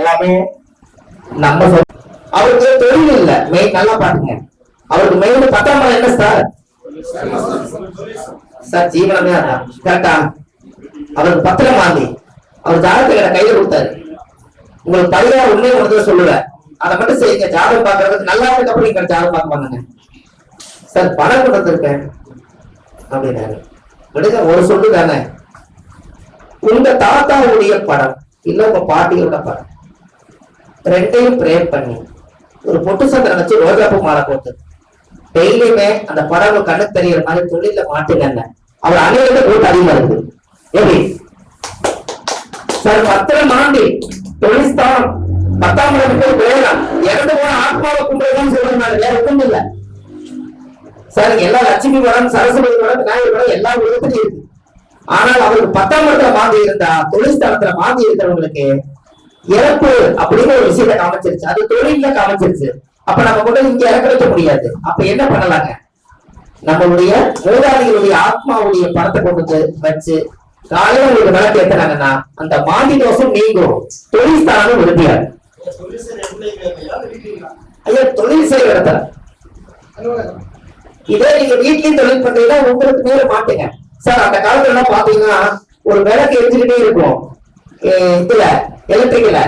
எல்லாமே நம்ம சொல் அவருக்கு தொழில் இல்ல மெயின் நல்லா பாருங்க அவருக்கு மெயின் பத்தாம் என்ன சார் சார் ஜீவனமே அதான். கரெக்டா அவருக்கு பத்திரம் வாங்கி அவர் ஜாதகத்தை என் கையில கொடுத்தாரு. உங்களுக்கு பதினாறு உண்மையை ஒன்று சொல்லுவேன். அதை மட்டும் செய்யுங்க. ஜாதகம் பாக்குறதுக்கு நல்லா இருக்கப்ப நீங்க ஜாதகம் பார்க்க பண்ணுங்க சார் பணம் கொடுத்துருக்கேன். அப்படின்னாரு. விடுங்க ஒரு சொல்லு தானே உங்க தாத்தாவுடைய படம் இல்ல உங்க பாட்டியோட படம். ரெண்டையும் பிரேம் பண்ணி. ஒரு பொட்டு சந்திரன் வச்சு ரோஜாப்பூ மாலை போட்டு. டெய்லியுமே அந்த படம் கண்ணு கண்ணுக்கு தெரியற மாதிரி தொழில மாட்டுங்க அவர் அணியில கூட்டு அதிகமா இருக்கு. எப்படி? சார் பத்திரம் மாண்டி தொழில்ஸ்தானம். பத்தாம் இடத்துக்கு விளையலாம் இறந்து போன ஆத்மாவை கும்பிடுறதுன்னு சொல்றேன் வேற ஒன்றும் இல்லை. சார் எல்லா லட்சுமி படம் சரஸ்வதி படம் விநாயகர் படம் எல்லா விதத்திலும் இருக்கு. ஆனால் அவருக்கு பத்தாம் இடத்துல மாந்தி இருந்தா தொழில் ஸ்தானத்துல மாந்தி இருக்கிறவங்களுக்கு இறப்பு அப்படின்னு ஒரு விஷயத்த காமிச்சிருச்சு. அது தொழில காமிச்சிருச்சு. அப்ப நம்ம கூட இங்க இறக்க வைக்க முடியாது. அப்ப என்ன பண்ணலாங்க? நம்மளுடைய மூதாதிகளுடைய ஆத்மாவுடைய படத்தை கொண்டு வச்சு காலையில உங்களுக்கு விளக்கு ஏத்துனாங்கன்னா அந்த மாந்தி தோஷம் நீங்கும். தொழில் ஸ்தானம் உறுதியாது ஐயா தொழில் செய்ய இடத்துல இதே நீங்க வீட்லயும் தொழில் பண்றீங்கன்னா உங்களுக்கு மேல மாட்டுங்க. சார் அந்த காலத்துல எல்லாம் பாத்தீங்கன்னா ஒரு விளக்கு எரிஞ்சுக்கிட்டே இருக்கும். இதுல எலக்ட்ரிக்கல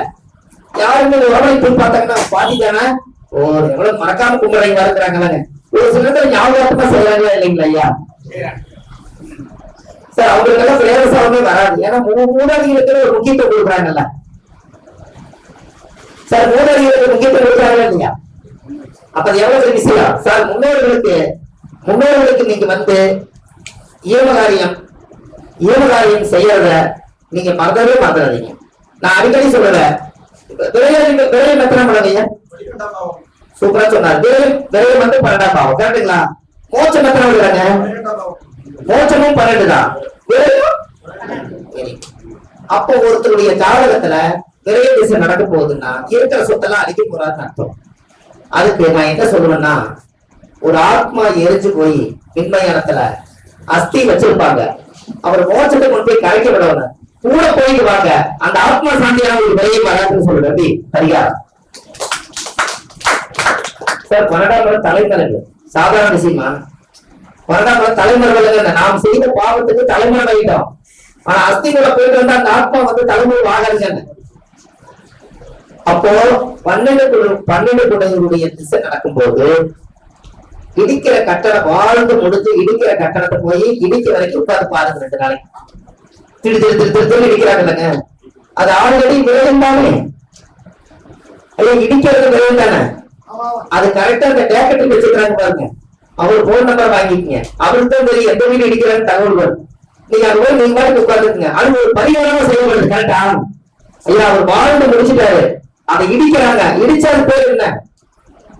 யாருமே உடனே போய் பார்த்தாங்கன்னா பாத்தீங்கன்னா ஓ எவ்வளவு மறக்காம கும்பிடுறவங்க இருக்கிறாங்களாங்க ஒரு சில நேரத்துல ஞாபகமா செய்யறாங்களா இல்லைங்களா ஐயா? சார் அவங்களுக்கு எல்லாம் பிரேரசாவே வராது. ஏன்னா மூ- மூதாதிகளுக்கு ஒரு முக்கியத்துவம் கொடுக்குறாங்கல்ல. சார் மூதாதிகளுக்கு முக்கியத்துவம் கொடுக்குறாங்களா இல்லையா? அப்ப அது எவ்வளவு விஷயம்? சார் முன்னோர்களுக்கு முன்னோர்களுக்கு நீங்க வந்து ஈவகாரியம் ஈவகாரியம் செய்யறத நீங்க மறந்தவே மறந்துடாதீங்க. நான் அடிக்கடி சொல்றேன். விரையம் எத்தனை பண்ணுவீங்க சூப்பரா சொன்னார். விரையம் விரையம் வந்து பன்னெண்டாம் பாவம். கரெக்டுங்களா எத்தனை விடுறாங்க மோட்சமும் பன்னெண்டு தான். அப்போ ஒருத்தருடைய ஜாதகத்துல விரைய திசை நடக்க போகுதுன்னா இருக்கிற சொத்தெல்லாம் அழிக்க போறாருன்னு அர்த்தம். அதுக்கு நான் என்ன சொல்லுவேன்னா ஒரு ஆத்மா எரிஞ்சு போய் மின்மயானத்துல அஸ்தி வச்சிருப்பாங்க. அவர் மோச்சத்தை கொண்டு போய் கரைக்க விடணும். கூட போயிட்டு வாங்க. அந்த ஆத்மா சாந்தியான ஒரு வெளியே வராதுன்னு சொல்லுவேன் பரிகாரம் சார் பன்னெண்டாம் மரம் தலைமறைவு. சாதாரண விஷயமா? பன்னெண்டாம் மரம் தலைமறைவு நாம் செய்த பாவத்துக்கு தலைமுறை ஆகிட்டோம் ஆனா அஸ்திகளை போயிட்டு வந்தா அந்த ஆத்மா வந்து தலைமுறை ஆகாதுங்க அப்போ பன்னெண்டு குழு- பன்னெண்டு குழந்தைகளுடைய திசை நடக்கும்போது இடிக்கிற கட்டணம் வாழ்ந்து முடிஞ்சு இடிக்கிற கட்டடத்தை போய் இடிக்க வரைக்கும் உட்கார்ந்து பாருங்க ரெண்டு நாளைக்கு. திரு திரு திரு திரு திரு இடிக்கிறாங்க அது ஆல்ரெடி விரயம் தானே? ஐயா இடிக்கிறது விரயம் தானே? அது கரெக்டா அந்த டேக்கெட்டுக்கு வச்சுக்கிறாங்க பாருங்க. அவர் போன் நம்பர் வாங்கிக்கங்க. அவருக்கு தான் தெரியும் எந்த வீடு இடிக்கிறான்னு தகவல் வரும். நீங்க அது போய் நீங்க பாட்டுக்கு உட்காந்துருக்குங்க அது ஒரு பரிகாரமா செய்யப்படுது கரெக்டா ஐயா அவர் வாழ்ந்து முடிச்சிட்டாரு. அதை இடிக்கிறாங்க. இடிச்சா அது பேர் என்ன?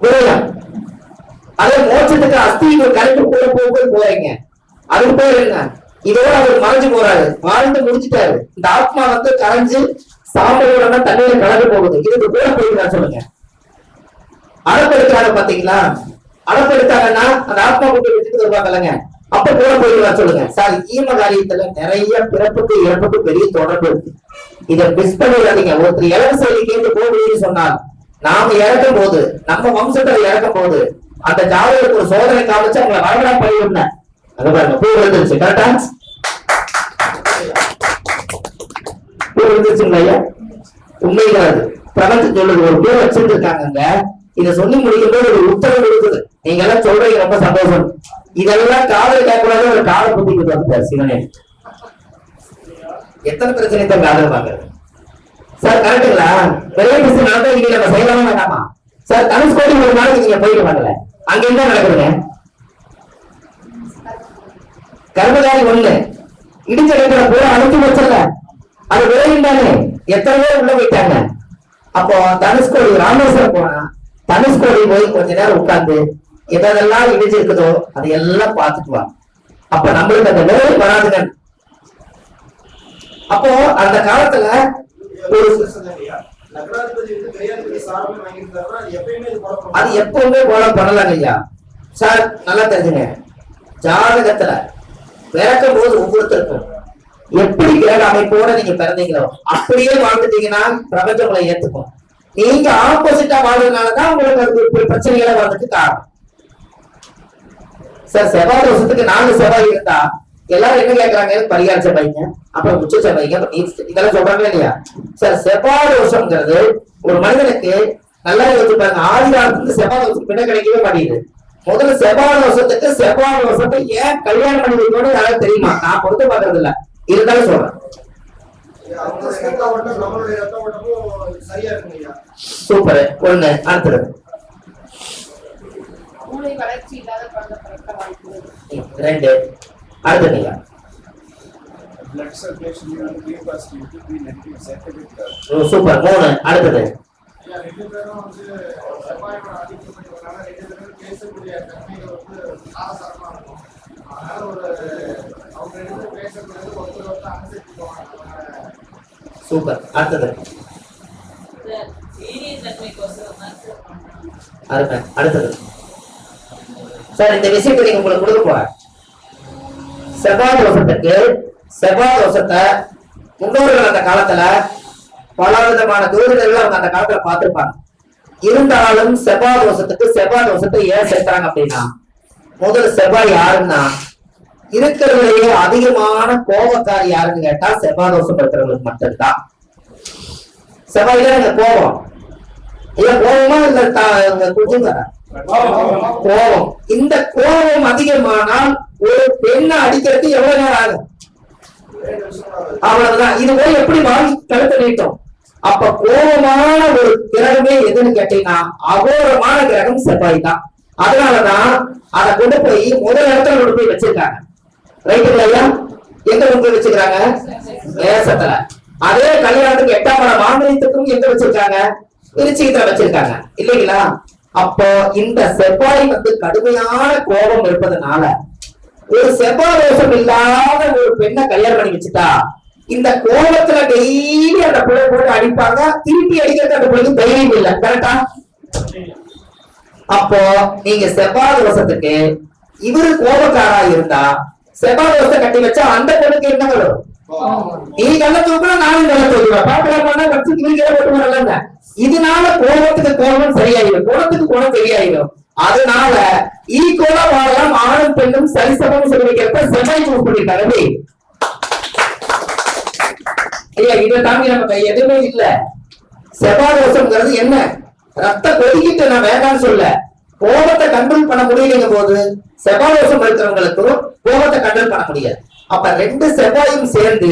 விரயம் அதே மோட்சத்துக்கு அஸ்தி கரெக்ட் கூட போகும்போது போறீங்க அதுக்கு பேர் என்ன? இதோட அவர் மறைஞ்சு போறாரு. வாழ்ந்து முடிச்சிட்டாரு இந்த ஆத்மா வந்து கரைஞ்சு சாம்பலோட தண்ணியில கலந்து போகுது. இதுக்கு கூட போயிருக்கா சொல்லுங்க. அடப்படுத்தாங்க பாத்தீங்களா? அடப்படுத்தாங்கன்னா அந்த ஆத்மா கொண்டு வச்சுட்டு வருவாங்கல்லங்க அப்ப கூட போயிருக்கா சொல்லுங்க. சார் ஈம காரியத்துல நிறைய பிறப்புக்கு இறப்புக்கு பெரிய தொடர்பு இருக்கு. இதை மிஸ் பண்ணிடாதீங்க. ஒருத்தர் இறக்க சொல்லி கேட்டு போகுதுன்னு சொன்னால் நாம இறக்கும் போது நம்ம வம்சத்துல இறக்கும் போது அந்த ஜாதகத்துக்கு ஒரு சோதனை காமிச்சு அவங்களை வரவிடா பண்ணிவிடணும் அங்க பாருங்க பூ விழுந்துருச்சு கரெக்டா பூ விழுந்துருச்சுங்களா ஐயா? உண்மைதான் அது. பிரபஞ்சம் சொல்லுது ஒரு பேர் வச்சிட்டு இருக்காங்க இத சொல்லி முடிக்கும் போது ஒரு உத்தரவு கொடுக்குது. நீங்க எல்லாம் சொல்றீங்க ரொம்ப சந்தோஷம். இதெல்லாம் காதல் கேட்கக்கூடாது ஒரு கால புத்தி கொடுத்தாரு சிவனே. எத்தனை பிரச்சனை தான் காதல் பாக்குறது சார் கரெக்டுங்களா? பெரிய விஷயம் நடந்தா இங்க நம்ம செய்யலாமா வேண்டாமா? சார் தனுஷ்கோடி ஒரு நாளைக்கு நீங்க போயிட்டு வாங்கல அங்க என்ன நடக்குதுங்க? கர்மதாரி ஒண்ணு. இடிஞ்ச இடத்துல பூரா அனுப்பி வச்சல அது விரையும் தானே எத்தனை பேர் உள்ள போயிட்டாங்க? அப்போ தனுஷ்கோடி ராமேஸ்வரம் போனா தனுஷ்கோடி போய் கொஞ்ச நேரம் உட்கார்ந்து எதெல்லாம் இடிஞ்சு இருக்குதோ அதையெல்லாம் பார்த்துட்டு வா. அப்ப நம்மளுக்கு அந்த நோய் வராதுங்க. அப்போ அந்த காலத்துல ஒரு அது எப்பவுமே கோலம் பண்ணலாங்க ஐயா. சார் நல்லா தெரிஞ்சுங்க. ஜாதகத்துல பிறக்கும் போது ஒவ்வொருத்தருக்கும் எப்படி கிரக அமைப்போட நீங்க பிறந்தீங்களோ அப்படியே வாழ்ந்துட்டீங்கன்னா பிரபஞ்சம் உங்களை ஏத்துக்கும். நீங்க ஆப்போசிட்டா வாழ்றதுனாலதான் உங்களுக்கு அது பிரச்சனைகளை வர்றதுக்கு காரணம். சார் செவ்வாய் தோஷத்துக்கு நாலு செவ்வாய் இருந்தா எல்லாரும் என்ன கேக்குறாங்க? பரிகார செவ்வாய்ங்க அப்புறம் உச்ச செவ்வாய்ங்க இதெல்லாம் சொல்றாங்க இல்லையா? சார் செவ்வாய் தோஷம்ங்கிறது ஒரு மனிதனுக்கு நல்லா யோசிச்சு பாருங்க ஆதி காலத்துக்கு செவ்வாய் தோஷத்துக்கு பின்ன கிடைக்கவே மாட்டேங்குது. முதல்ல செவ்வாய் தோஷத்துக்கு செவ்வாய் தோஷத்தை ஏன் கல்யாணம் பண்ணி வைக்கணும்னு யாரும் தெரியுமா? நான் பொறுத்து பாக்குறது இல்ல இருந்தாலும் சொல்றேன். சூப்பர். ஒண்ணு அடுத்தது. ரெண்டு அடுத்தது சூப்பர். மூணு அடுத்தது. ரெண்டு பேரும் வந்து செவ்வாயோட ஆதிக்கப்படுறதுனால ரெண்டு பேரும் பேசக்கூடிய தன்மைகள் வந்து காலசாரமா இருக்கும். அதனால ஒரு அவங்க ரெண்டு பேரும் பேசக்கூடியது ஒருத்தர் ஒருத்தர் அனுசரிச்சு போவாங்க சூப்பர். அடுத்தது. அருமை. அடுத்தது. சார் இந்த விஷயத்தை நீங்க உங்களுக்கு கொடுக்க செவ்வாய் தோஷத்துக்கு செவ்வாய் தோஷத்தை முன்னோர்கள் அந்த காலத்துல பல விதமான ஜோதிடர்கள் அவங்க அந்த காலத்துல பார்த்திருப்பாங்க. இருந்தாலும் செவ்வாய் தோஷத்துக்கு செவ்வாய் தோஷத்தை ஏன் சேர்த்தாங்க அப்படின்னா முதல் செவ்வாய் யாருன்னா இருக்கிறதுலயே அதிகமான கோபக்காரி யாருன்னு கேட்டா செவ்வாய் தோஷம் இருக்கிறவங்களுக்கு மட்டும்தான். செவ்வாய் தான் இந்த கோபம். இல்ல கோபமா இல்ல தா- கோபம். இந்த கோபம் அதிகமானால் ஒரு பெண்ணை அடிக்கிறதுக்கு எவ்வளவு நேரம் ஆகும்? அவ்வளவுதான். இது போய் எப்படி வாங்கி கழுத்து நீட்டோம்? அப்ப கோபமான ஒரு கிரகமே எதுன்னு கேட்டீங்கன்னா அகோரமான கிரகம் செவ்வாய் தான். அதனாலதான் அதை கொண்டு போய் முதல் இடத்துல கொண்டு போய் வச்சிருக்காங்க. ரைட்டுங்களா எங்க கொண்டு போய் வச்சிருக்காங்க? நேசத்துல அதே கல்யாணத்துக்கு எட்டாம் படம் மாநிலத்துக்கும் எங்க வச்சிருக்காங்க? திருச்சியத்துல வச்சிருக்காங்க. இல்லைங்களா? அப்போ இந்த செவ்வாய் வந்து கடுமையான கோபம் இருப்பதனால ஒரு செவ்வாய் தோஷம் இல்லாத ஒரு பெண்ணை கல்யாணம் பண்ணி வச்சுட்டா இந்த கோபத்துல டெய்லி அந்த பிள்ளை போட்டு அடிப்பாங்க. திருப்பி அடிக்கிறது அந்த பிள்ளைக்கு தைரியம் இல்லை. கரெக்டா அப்போ நீங்க செவ்வாய் தோஷத்துக்கு இவரு கோபக்காரா இருந்தா செவ்வாய் தோசை கட்டி வச்சா அந்த பொண்ணுக்கு என்ன வரும்? நீ நல்ல தூக்கணும் நானும் நல்ல தூக்குவேன். பாக்கலாம் வச்சு நீங்க போட்டு இதனால கோபத்துக்கு கோபம் சரியாயிடும் குணத்துக்கு குணம் சரியாயிடும் அதனால ஈக்குவலா வாழலாம் ஆணும் பெண்ணும் சரிசமம் சொல்லி வைக்கிறப்ப செவ்வாய் சூஸ் பண்ணிருக்காங்க இல்லையா ஐயா இதை தாண்டி நம்ம எதுவுமே இல்ல. செபாதோஷம்ங்கிறது என்ன? ரத்த கொதிக்கிட்டு நான் வேண்டாம்னு சொல்ல கோபத்தை கண்ட்ரோல் பண்ண முடியலைங்க போது செபாதோஷம் இருக்கிறவங்களுக்கும் கோபத்தை கண்ட்ரோல் பண்ண முடியாது. அப்ப ரெண்டு செவ்வாயும் சேர்ந்து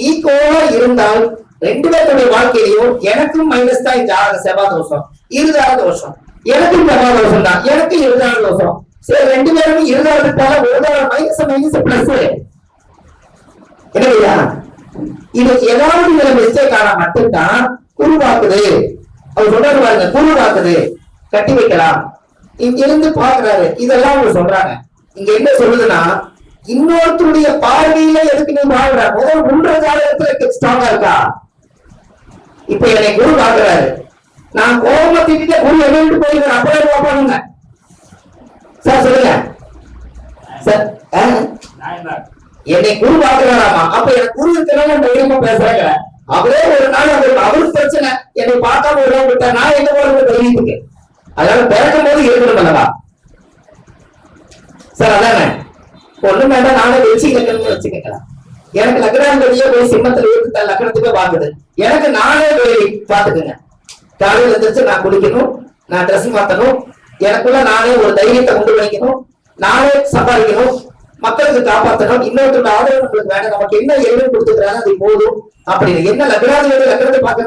ஈக்குவலா இருந்தால் ரெண்டு பேருடைய வாழ்க்கையிலையும் எனக்கும் மைனஸ் தான் இந்த ஆறு தோஷம் இருதார தோஷம். எனக்கும் செவ்வாய் தோஷம் தான். எனக்கும் இருதார தோஷம். சரி ரெண்டு பேரும் இருதாரத்துக்காக ஒரு மைனஸ் மைனஸ் பிளஸ் இல்லையா இது ஏதாவது இதுல மிஸ்டேக் ஆனா மட்டும்தான் குருவாக்குது அவர் சொல்றாரு பாருங்க குருவாக்குது கட்டி வைக்கலாம். இங்க இருந்து பாக்குறாரு இதெல்லாம் அவங்க சொல்றாங்க. இங்க என்ன சொல்லுதுன்னா இன்னொருத்தருடைய பார்வையில எதுக்கு நீ வாழ்ற? முதல் உன்ற காலத்துல ஸ்ட்ராங்கா இருக்கா? இப்ப என்னை குரு பாக்குறாரு நான் கோபமா திட்டிட்டு குரு எழுந்து போயிருக்கேன் அப்படியே பாப்பானுங்க சார் சொல்லுங்க. சார் என்னை குரு பாக்குறாராமா அப்ப எனக்கு குரு இருக்கிறனால தைரியமா பேசுறாங்க. அவரே ஒரு நாள் அவருக்கு அவருக்கு பிரச்சனை. என்னை பார்க்காம ஒரு நாள் விட்டா நான் எங்க போறது தைரியத்துக்கு அதனால பிறக்கும் போது இருக்கணும் அல்லவா சார் அதானே? ஒண்ணு வேண்டாம் நானே வச்சுக்கணும்னு வச்சுக்கலாம் எனக்கு லக்னாதிபதியே போய் சிம்மத்துல இருக்கு தன் லக்னத்துக்கே வாங்குது. எனக்கு நானே வேலை பாத்துக்குங்க காலையில எந்திரிச்சு நான் குளிக்கணும் நான் ட்ரெஸ் மாத்தணும். எனக்குள்ள நானே ஒரு தைரியத்தை கொண்டு வைக்கணும் நானே சம்பாதிக்கணும். மக்களுக்கு காப்பாற்றணும் இன்னொருத்தரோட ஆதரவு நம்மளுக்கு வேண்டாம். நமக்கு என்ன எழுதி கொடுத்துக்கிறாங்க அது போதும். அப்படின்னு. என்ன லக்னாதிபதி லக்னத்தை பார்க்க